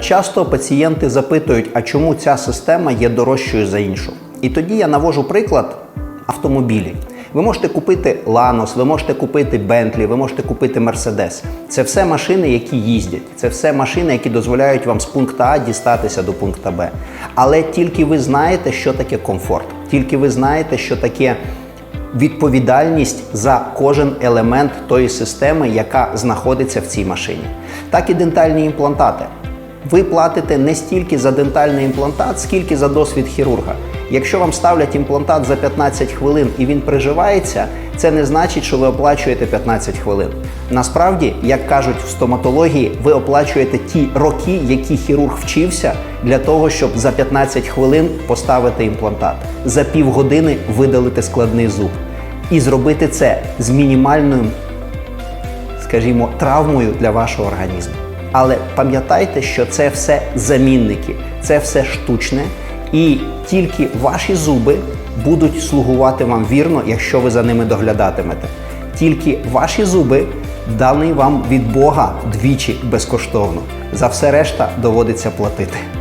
Часто пацієнти запитують, а чому ця система є дорожчою за іншу? І тоді я навожу приклад автомобілі. Ви можете купити Lanos, ви можете купити Bentley, ви можете купити Mercedes. Це все машини, які їздять. Це все машини, які дозволяють вам з пункту А дістатися до пункту Б. Але тільки ви знаєте, що таке комфорт, тільки ви знаєте, що таке відповідальність за кожен елемент тої системи, яка знаходиться в цій машині. Так і дентальні імплантати. Ви платите не стільки за дентальний імплантат, скільки за досвід хірурга. Якщо вам ставлять імплантат за 15 хвилин і він приживається, це не значить, що ви оплачуєте 15 хвилин. Насправді, як кажуть в стоматології, ви оплачуєте ті роки, які хірург вчився для того, щоб за 15 хвилин поставити імплантат, за півгодини видалити складний зуб і зробити це з мінімальним скажімо, травмою для вашого організму. Але пам'ятайте, що це все замінники, це все штучне, і тільки ваші зуби будуть слугувати вам вірно, якщо ви за ними доглядатимете. Тільки ваші зуби дані вам від Бога двічі безкоштовно. За все решта доводиться платити.